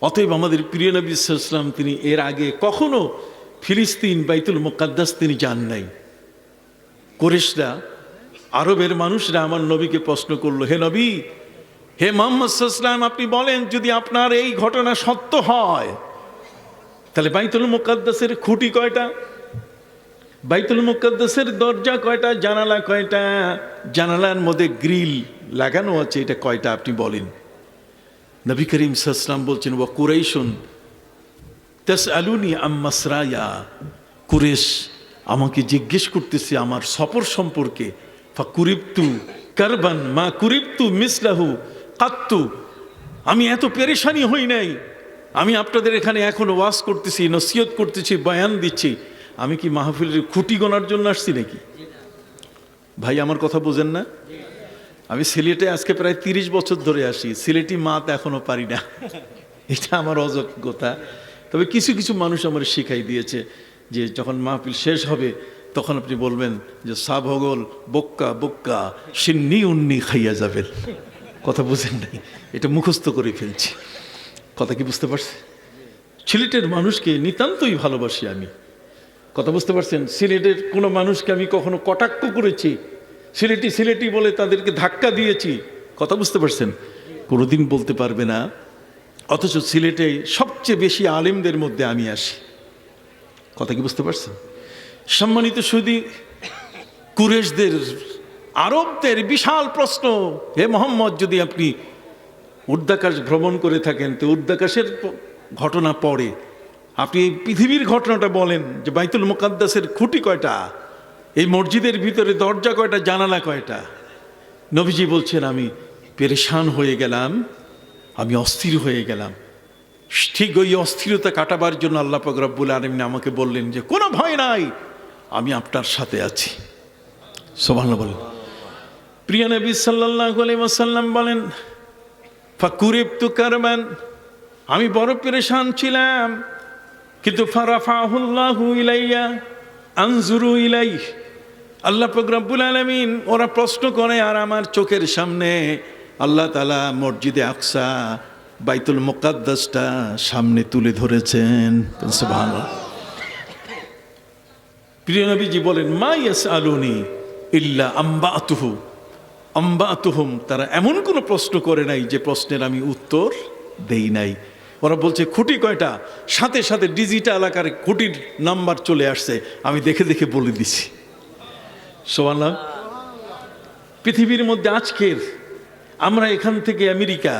অতএব আমাদের প্রিয় নবী ইসলাম তিনি এর আগে কখনো ফিলিস্তিন বাইতুল মোকাদ্দাস তিনি যান নাই। কোরেশরা আরবের মানুষরা আমার নবীকে প্রশ্ন করল, হে নবী, হে মোহাম্মদ সাল্লাম আপনি বলেন যদি আপনার এই ঘটনা সত্য হয়, তাহলে বাইতুল মুকাদ্দাসের খুঁটি কয়টা? বাইতুল মুকাদ্দাসের দরজা কয়টা? জানালা কয়টা? জানালার মধ্যে গ্রিল লাগানো আছে, এটা কয়টা আপনি বলেন? নবী করিম সাল্লাম বলছেন ও কুরাইশুন তাস আলুনি আম্মাসরায়া কুরেশ আমাকে জিজ্ঞেস করতেছে আমার সফর সম্পর্কে ফা কুরিপ্তু কারবান মা কুরিপ্তু মিসলাহু কাত্তু আমি এত পেরেশানি হই নাই। আমি আপনাদের এখানে এখন ওয়াজ করতেছি, নসিহত করতেছি, বয়ান দিচ্ছি। আমি কি মাহফিলের খুঁটি গোনার জন্য আসছি নাকি? ভাই, আমার কথা বোঝেন না? আমি সিলেটে আজকে প্রায় তিরিশ বছর ধরে আসি। সিলেটি মাত এখনও পারি না। এটা আমার অযোগ্যতা। তবে কিছু কিছু মানুষ আমার শিখাই দিয়েছে যে যখন মাহফিল শেষ হবে, তখন আপনি বলবেন যে সাভগল বক্কা বক্কা, সিন্নি, উন্নি খাইয়া যাবেন। কথা বুঝেন নাই। এটা মুখস্থ করে ফেলছি। কথা কি বুঝতে পারছে সিলেটের মানুষকে নিতান্তই ভালোবাসি আমি। কথা বুঝতে পারছেন? সিলেটের কোনো মানুষকে আমি কখনো কটাক্ষ করেছি সিলেটি সিলেটি বলে তাদেরকে ধাক্কা দিয়েছি। কথা বুঝতে পারছেন? কোনোদিন বলতে পারবে না। অথচ সিলেটে সবচেয়ে বেশি আলেমদের মধ্যে আমি আসি। কথা কি বুঝতে পারছেন? সম্মানিত সুদী, কুরেশদের, আরবদের বিশাল প্রশ্ন, হে মোহাম্মদ, যদি আপনি উর্দাকাশ ভ্রমণ করে থাকেন, তো উর্দাকাশের ঘটনা পড়ে আপনি পৃথিবীর ঘটনাটা বলেন যে বাইতুল মোকাদ্দাসের খুঁটি কয়টা? এই মসজিদের ভিতরে দরজা কয়টা, জানালা কয়টা? নবীজি বলছেন, আমি পেরেশান হয়ে গেলাম, আমি অস্থির হয়ে গেলাম। ঠিক ওই অস্থিরতা কাটাবার জন্য আল্লাহ পাক রব্বুল আলমিন আমাকে বললেন যে, কোনো ভয় নাই, আমি আপনার সাথে আছি। সোভান বলেন। প্রিয় নবী সাল্লাহ আলাইসাল্লাম বলেন ফাকুরিব তু কারবান আমি বড় পেরেশান ছিলাম, কিন্তু ফারাফাহুল্লাহু ইলাইয়া, আনজুরু ইলাই আল্লাহ প্রগ্রাবুল আলমিন ওরা প্রশ্ন করে, আর আমার চোখের সামনে আল্লাহ তালা মসজিদে আকসা, বাইতুল মোকাদ্দাসটা সামনে তুলে ধরেছেন। প্রিয় নবীজি বলেন, মা ইয়াস আলুনি ইল্লা আম্বা আতুহু আম্বা আতুহুম তারা এমন কোনো প্রশ্ন করে নাই যে প্রশ্নের আমি উত্তর দেই নাই। ওরা বলছে, খুঁটি কয়টা? সাথে সাথে ডিজিটাল আকারে খুঁটির নাম্বার চলে আসছে। আমি দেখে দেখে বলে দিছি। সোয়াল্লাহ পৃথিবীর মধ্যে আজকের আমরা এখান থেকে আমেরিকা।